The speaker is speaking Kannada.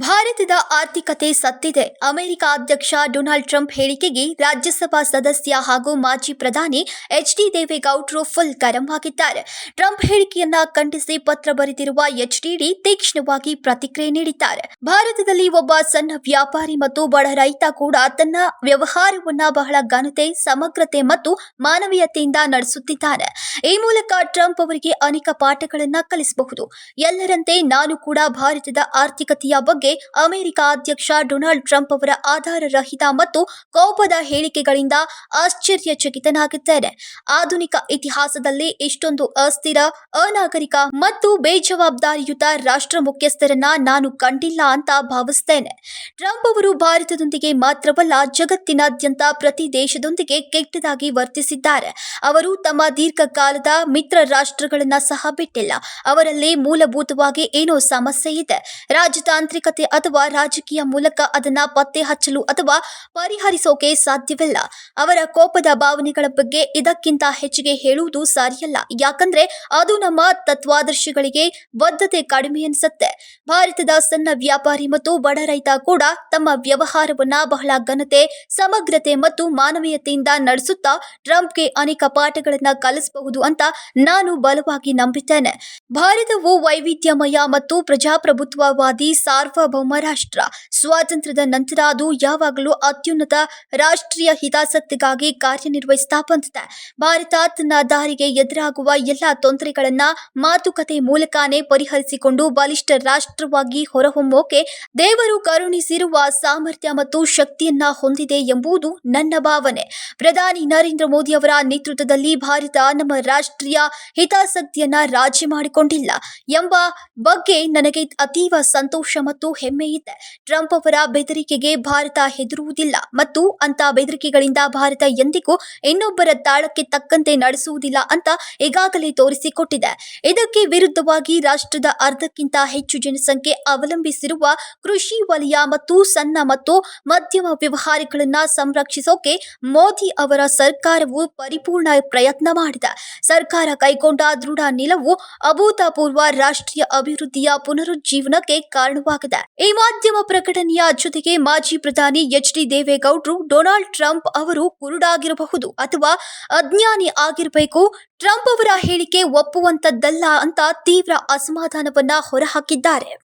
ಭಾರತದ ಆರ್ಥಿಕತೆ ಸತ್ತಿದೆ. ಅಮೆರಿಕ ಅಧ್ಯಕ್ಷ ಡೊನಾಲ್ಡ್ ಟ್ರಂಪ್ ಹೇಳಿಕೆಗೆ ರಾಜ್ಯಸಭಾ ಸದಸ್ಯ ಹಾಗೂ ಮಾಜಿ ಪ್ರಧಾನಿ ಎಚ್ ಡಿ ದೇವೇಗೌಡರು ಫುಲ್ ಗರಂ ಆಗಿದ್ದಾರೆ. ಟ್ರಂಪ್ ಹೇಳಿಕೆಯನ್ನ ಖಂಡಿಸಿ ಪತ್ರ ಬರೆದಿರುವ ಎಚ್ ಡಿಡಿ ತೀಕ್ಷ್ಣವಾಗಿ ಪ್ರತಿಕ್ರಿಯೆ ನೀಡಿದ್ದಾರೆ. ಭಾರತದಲ್ಲಿ ಒಬ್ಬ ಸಣ್ಣ ವ್ಯಾಪಾರಿ ಮತ್ತು ಬಡ ರೈತ ಕೂಡ ತನ್ನ ವ್ಯವಹಾರವನ್ನ ಬಹಳ ಘನತೆ, ಸಮಗ್ರತೆ ಮತ್ತು ಮಾನವೀಯತೆಯಿಂದ ನಡೆಸುತ್ತಿದ್ದಾರೆ. ಈ ಮೂಲಕ ಟ್ರಂಪ್ ಅವರಿಗೆ ಅನೇಕ ಪಾಠಗಳನ್ನ ಕಲಿಸಬಹುದು. ಎಲ್ಲರಂತೆ ನಾನು ಕೂಡ ಭಾರತದ ಆರ್ಥಿಕತೆಯ ಬಗ್ಗೆ ಅಮೆರಿಕ ಅಧ್ಯಕ್ಷ ಡೊನಾಲ್ಡ್ ಟ್ರಂಪ್ ಅವರ ಆಧಾರ ರಹಿತ ಮತ್ತು ಕೋಪದ ಹೇಳಿಕೆಗಳಿಂದ ಆಶ್ಚರ್ಯಚಕಿತನಾಗಿದ್ದಾರೆ. ಆಧುನಿಕ ಇತಿಹಾಸದಲ್ಲಿ ಇಷ್ಟೊಂದು ಅಸ್ಥಿರ, ಅನಾಗರಿಕ ಮತ್ತು ಬೇಜವಾಬ್ದಾರಿಯುತ ರಾಷ್ಟ್ರ ಮುಖ್ಯಸ್ಥರನ್ನ ನಾನು ಕಂಡಿಲ್ಲ ಅಂತ ಭಾವಿಸ್ತೇನೆ. ಟ್ರಂಪ್ ಅವರು ಭಾರತದೊಂದಿಗೆ ಮಾತ್ರವಲ್ಲ, ಜಗತ್ತಿನಾದ್ಯಂತ ಪ್ರತಿ ದೇಶದೊಂದಿಗೆ ಕೆಟ್ಟದಾಗಿ ವರ್ತಿಸಿದ್ದಾರೆ. ಅವರು ತಮ್ಮ ದೀರ್ಘಕಾಲದ ಮಿತ್ರ ರಾಷ್ಟ್ರಗಳನ್ನ ಸಹ ಬಿಟ್ಟಿಲ್ಲ. ಅವರಲ್ಲಿ ಮೂಲಭೂತವಾಗಿ ಏನೋ ಸಮಸ್ಯೆ ಇದೆ. ರಾಜತಾಂತ್ರಿಕತೆ ಅಥವಾ ರಾಜಕೀಯ ಮೂಲಕ ಅದನ್ನ ಪತ್ತೆ ಹಚ್ಚಲು ಅಥವಾ ಪರಿಹರಿಸೋಕೆ ಸಾಧ್ಯವಿಲ್ಲ. ಅವರ ಕೋಪದ ಭಾವನೆಗಳ ಬಗ್ಗೆ ಇದಕ್ಕಿಂತ ಹೆಚ್ಚಿಗೆ ಹೇಳುವುದು ಸರಿಯಲ್ಲ. ಯಾಕಂದ್ರೆ ಅದು ನಮ್ಮ ತತ್ವಾದರ್ಶಗಳಿಗೆ ಬದ್ಧತೆ ಕಡಿಮೆ ಅನಿಸುತ್ತೆ. ಭಾರತದ ಸಣ್ಣ ವ್ಯಾಪಾರಿ ಮತ್ತು ಬಡ ರೈತ ಕೂಡ ತಮ್ಮ ವ್ಯವಹಾರವನ್ನ ಬಹಳ ಘನತೆ, ಸಮಗ್ರತೆ ಮತ್ತು ಮಾನವೀಯತೆಯಿಂದ ನಡೆಸುತ್ತಾ ಟ್ರಂಪ್ಗೆ ಅನೇಕ ಪಾಠಗಳನ್ನ ಕಲಿಸಬಹುದು ಅಂತ ನಾನು ಬಲವಾಗಿ ನಂಬಿದ್ದೇನೆ. ಭಾರತವು ವೈವಿಧ್ಯಮಯ ಮತ್ತು ಪ್ರಜಾಪ್ರಭುತ್ವವಾದಿ ಸಾರ್ವಭೌಮ ರಾಷ್ಟ್ರ ಸ್ವಾತಂತ್ರ್ಯದ ನಂತರ ಅದು ಯಾವಾಗಲೂ ಅತ್ಯುನ್ನತ ರಾಷ್ಟ್ರೀಯ ಹಿತಾಸಕ್ತಿಗಾಗಿ ಕಾರ್ಯನಿರ್ವಹಿಸ್ತಾ ಬಂದಿದೆ ಭಾರತ ತನ್ನ ದಾರಿಗೆ ಎದುರಾಗುವ ಎಲ್ಲ ತೊಂದರೆಗಳನ್ನ ಮಾತುಕತೆ ಮೂಲಕನೇ ಪರಿಹರಿಸಿಕೊಂಡು ಬಲಿಷ್ಠ ರಾಷ್ಟ್ರವಾಗಿ ಹೊರಹೊಮ್ಮೋಕೆ ದೇವರು ಕರುಣಿಸಿರುವ ಸಾಮರ್ಥ್ಯ ಮತ್ತು ಶಕ್ತಿಯನ್ನ ಹೊಂದಿದೆ ಎಂಬುದು ನನ್ನ ಭಾವನೆ. ಪ್ರಧಾನಿ ನರೇಂದ್ರ ಮೋದಿ ಅವರ ನೇತೃತ್ವದಲ್ಲಿ ಭಾರತ ನಮ್ಮ ರಾಷ್ಟ್ರೀಯ ಹಿತಾಸಕ್ತಿಯನ್ನ ರಾಜಿ ಮಾಡಿಕೊಂಡಿಲ್ಲ ಎಂಬ ಬಗ್ಗೆ ನನಗೆ ಅತೀವ ಸಂತೋಷ ಮತ್ತು ಹೆಮ್ಮೆ ಇದೆ ಟ್ರಂಪ್ ಅವರ ಬೆದರಿಕೆಗೆ ಭಾರತ ಹೆದರುವುದಿಲ್ಲ ಮತ್ತು ಅಂತ ಬೆದರಿಕೆಗಳಿಂದ ಭಾರತ ಎಂದಿಗೂ ಇನ್ನೊಬ್ಬರ ತಾಳಕ್ಕೆ ತಕ್ಕಂತೆ ನಡೆಸುವುದಿಲ್ಲ ಅಂತ ಈಗಾಗಲೇ ತೋರಿಸಿಕೊಟ್ಟಿದೆ. ಇದಕ್ಕೆ ವಿರುದ್ಧವಾಗಿ ರಾಷ್ಟ್ರದ ಅರ್ಧಕ್ಕಿಂತ ಹೆಚ್ಚು ಜನಸಂಖ್ಯೆ ಅವಲಂಬಿಸಿರುವ ಕೃಷಿ ವಲಯ ಮತ್ತು ಸಣ್ಣ ಮತ್ತು ಮಧ್ಯಮ ವ್ಯವಹಾರಗಳನ್ನ ಸಂರಕ್ಷಿಸೋಕೆ ಮೋದಿ ಅವರ ಸರ್ಕಾರವು ಪರಿಪೂರ್ಣ ಪ್ರಯತ್ನ ಮಾಡಿದೆ. ಸರ್ಕಾರ ಕೈಗೊಂಡ ದೃಢ ನಿಲುವು ಅಭೂತಪೂರ್ವ ರಾಷ್ಟ್ರೀಯ ಅಭಿವೃದ್ಧಿಯ ಪುನರುಜ್ಜೀವನಕ್ಕೆ ಕಾರಣವಾಗಿದೆ. ಈ ಮಾಧ್ಯಮ ಪ್ರಕಟಣೆಯ ಜೊತೆಗೆ ಮಾಜಿ ಪ್ರಧಾನಿ ಎಚ್ ಡಿ ದೇವೇಗೌಡರು ಡೊನಾಲ್ಡ್ ಟ್ರಂಪ್ ಅವರು ಕುರುಡಾಗಿರಬಹುದು ಅಥವಾ ಅಜ್ಞಾನಿ ಆಗಿರಬೇಕು. ಟ್ರಂಪ್ ಅವರ ಹೇಳಿಕೆ ಒಪ್ಪುವಂತದ್ದಲ್ಲ ಅಂತ ತೀವ್ರ ಅಸಮಾಧಾನವನ್ನ ಹೊರಹಾಕಿದ್ದಾರೆ.